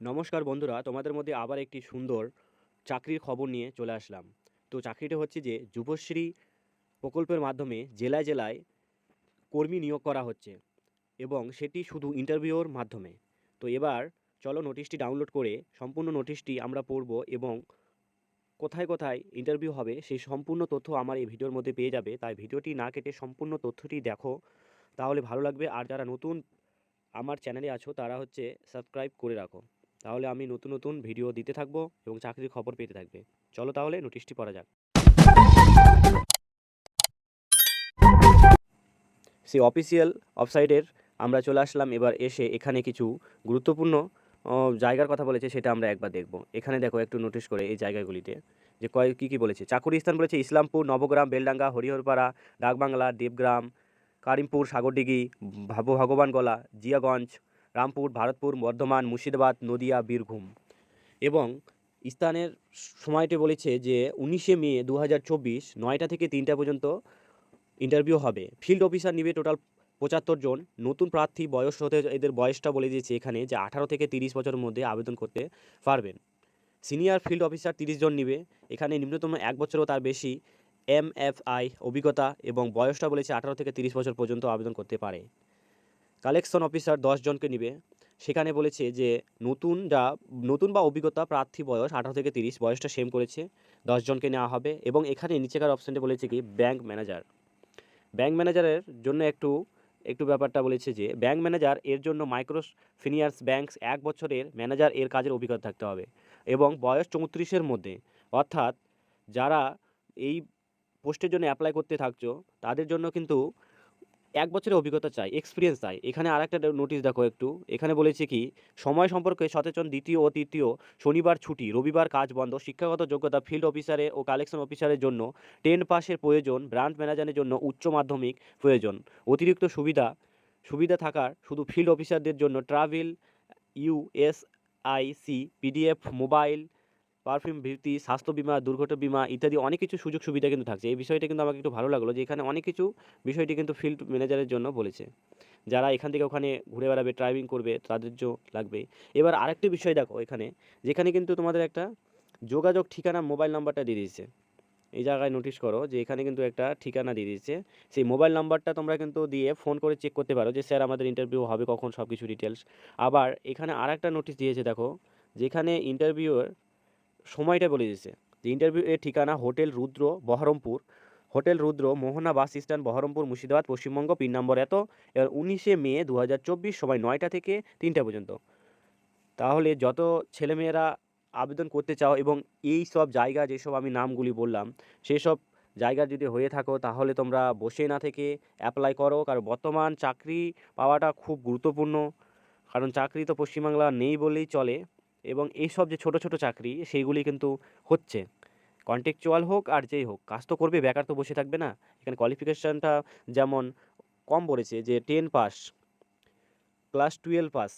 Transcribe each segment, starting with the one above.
নমস্কার বন্ধুরা, তোমাদের মধ্যে আবার একটি সুন্দর চাকরির খবর নিয়ে চলে আসলাম। তো চাকরিটা হচ্ছে যে যুবশ্রী প্রকল্পের মাধ্যমে জেলায় জেলায় কর্মী নিয়োগ করা হচ্ছে এবং সেটি শুধু ইন্টারভিউর মাধ্যমে। তো এবার চলো নোটিশটি ডাউনলোড করে সম্পূর্ণ নোটিশটি আমরা পড়ব এবং কোথায় কোথায় ইন্টারভিউ হবে সেই সম্পূর্ণ তথ্য আমার এই ভিডিওর মধ্যে পেয়ে যাবে। তাই ভিডিওটি না কেটে সম্পূর্ণ তথ্যটি দেখো, তাহলে ভালো লাগবে। আর যারা নতুন আমার চ্যানেলে আছো, তারা হচ্ছে সাবস্ক্রাইব করে রাখো। তাহলে আমি নতুন নতুন ভিডিও দিতে থাকব এবং চাকরির খবর পেতে থাকবে। চলো তাহলে নোটিশটি পড়া যাক। সেই অফিসিয়াল ওয়েবসাইটের আমরা চলে আসলাম, এবার এসে এখানে কিছু গুরুত্বপূর্ণ জায়গার কথা বলেছে, সেটা আমরা একবার দেখব। এখানে দেখো একটু নোটিশ করে এই জায়গাগুলিতে, যে কয়, কী কী বলেছে? চাকুরি স্থান বলেছে ইসলামপুর, নবগ্রাম, বেলডাঙ্গা, হরিহরপাড়া ডাকবাংলা দেবগ্রাম, কারিমপুর সাগরডিঘি ভাব ভগবানগোলা, জিয়াগঞ্জ রামপুর, ভারতপুর, বর্ধমান, মুর্শিদাবাদ, নদিয়া, বীরভূম। এবং স্থানের সময়টি বলেছে যে উনিশে মে দু হাজার চব্বিশ নয়টা থেকে তিনটা পর্যন্ত ইন্টারভিউ হবে। ফিল্ড অফিসার নিবে টোটাল পঁচাত্তর জন। নতুন প্রার্থী বয়স হতে এদের বয়সটা বলে দিয়েছে এখানে যে আঠারো থেকে তিরিশ বছরের মধ্যে আবেদন করতে পারবেন। সিনিয়র ফিল্ড অফিসার তিরিশ জন নিবে। এখানে নিম্নতম এক বছরও তার বেশি এম এফ আই অভিজ্ঞতা এবং বয়সটা বলেছে আঠারো থেকে তিরিশ বছর পর্যন্ত আবেদন করতে পারে। কালেকশন অফিসার জনকে নিবে। সেখানে বলেছে যে নতুন যা নতুন বা অভিজ্ঞতা প্রার্থী বয়স আঠারো থেকে তিরিশ, বয়সটা সেম করেছে জনকে নেওয়া হবে এবং এখানে নিচেকার অপশানটা বলেছে কি ব্যাংক ম্যানেজার ব্যাংক ম্যানেজারের জন্য একটু একটু ব্যাপারটা বলেছে যে ব্যাংক ম্যানেজার এর জন্য মাইক্রো ফিনিয়ার্স ব্যাংকস এক বছরের ম্যানেজার এর কাজের অভিজ্ঞতা থাকতে হবে এবং বয়স চৌত্রিশের মধ্যে। অর্থাৎ যারা এই পোস্টের জন্য অ্যাপ্লাই করতে থাকছো, তাদের জন্য কিন্তু এক বছরের অভিজ্ঞতা চাই এক্সপিরিয়েন্স চাই। এখানে আর একটা নোটিশ দেখো একটু। এখানে বলেছে কি, সময় সম্পর্কে সচেতন দ্বিতীয় ও তৃতীয় শনিবার ছুটি, রবিবার কাজ বন্ধ, শিক্ষাগত যোগ্যতা ফিল্ড অফিসারে ও কালেকশন অফিসারের জন্য টেন পাসের প্রয়োজন ব্রাঞ্চ ম্যানেজারের জন্য উচ্চ মাধ্যমিক প্রয়োজন। অতিরিক্ত সুবিধা সুবিধা থাকার শুধু ফিল্ড অফিসারদের জন্য travel USIC PDF mobile perfume ভিত্তি, স্বাস্থ্য বিমা, দুর্ঘটনা বিমা ইত্যাদি অনেক কিছু সুযোগ সুবিধা কিন্তু থাকছে। এই বিষয়টা কিন্তু আমাকে একটু ভালো লাগল যে এখানে অনেক কিছু বিষয়টি কিন্তু ফিল্ড ম্যানেজারের জন্য বলেছে। যারা এখান থেকে ওখানে ঘুরে বেড়াবে ড্রাইভিং করবে, তাদের জন্য লাগবে। এবার আরেকটি বিষয় দেখো এখানে, যেখানে কিন্তু তোমাদের একটা যোগাযোগ ঠিকানা মোবাইল নাম্বারটা দিয়ে দিয়েছে। এই জায়গায় নোটিশ করো যে এখানে কিন্তু একটা ঠিকানা দিয়ে দিয়েছে। সেই মোবাইল নাম্বারটা তোমরা কিন্তু দিয়ে ফোন করে চেক করতে পারো যে, স্যার, আমাদের ইন্টারভিউ হবে কখন? সব কিছু ডিটেলস আবার এখানে আর একটা নোটিশ দিয়েছে দেখো, যেখানে ইন্টারভিউর সময়টা বলে দিয়েছে যে ইন্টারভিউ এর ঠিকানা hotel Rudra Baharampur. Hotel Rudra, Mohona bus stand, Baharampur, Murshidabad, Paschimbanga, pin নম্বর এত। এবার উনিশে মে দু হাজার চব্বিশ সময় নয়টা থেকে তিনটা পর্যন্ত। তাহলে যত ছেলেমেয়েরা আবেদন করতে চাও এবং এই সব জায়গা যেসব আমি নামগুলি বললাম সেই সব জায়গা যদি হয়ে থাকো, তাহলে তোমরা বসে না থেকে অ্যাপ্লাই করো। কারণ বর্তমান চাকরি পাওয়াটা খুব গুরুত্বপূর্ণ। কারণ চাকরি তো পশ্চিমবাংলা নেই বলেই চলে। এবং এইসব যে ছোট ছোট চাকরি, সেইগুলি কিন্তু হচ্ছে। কন্টেকচুয়াল হোক আর যেই হোক, কাজ তো করবে, বেকার তো বসে থাকবে না। এখানে কোয়ালিফিকেশানটা যেমন কম বলেছে যে ten pass class twelve pass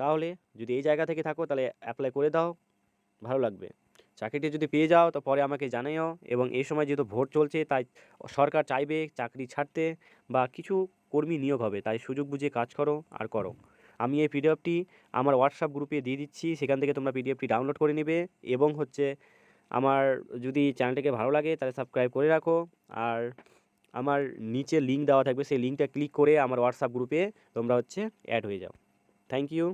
তাহলে যদি এই জায়গা থেকে থাকো, তাহলে অ্যাপ্লাই করে দাও, ভালো লাগবে। চাকরিটি যদি পেয়ে যাও, তো পরে আমাকে জানাইও এবং এই সময় যেহেতু ভোট চলছে, তাই সরকার চাইবে চাকরি ছাড়তে বা কিছু কর্মী নিয়োগ হবে, তাই সুযোগ বুঝে কাজ করো আর করো। আমি এই পিডিএফটি আমার হোয়াটসঅ্যাপ গ্রুপে দিয়ে দিচ্ছি, সেখান থেকে তোমরা পিডিএফটি ডাউনলোড করে নেবে এবং হচ্ছে আমার যদি চ্যানেলটিকে ভালো লাগে তাহলে সাবস্ক্রাইব করে রাখো। আর আমার নিচে লিঙ্ক দেওয়া থাকবে, সেই লিঙ্কটা ক্লিক করে আমার হোয়াটসঅ্যাপ গ্রুপে তোমরা হচ্ছে অ্যাড হয়ে যাও। Thank you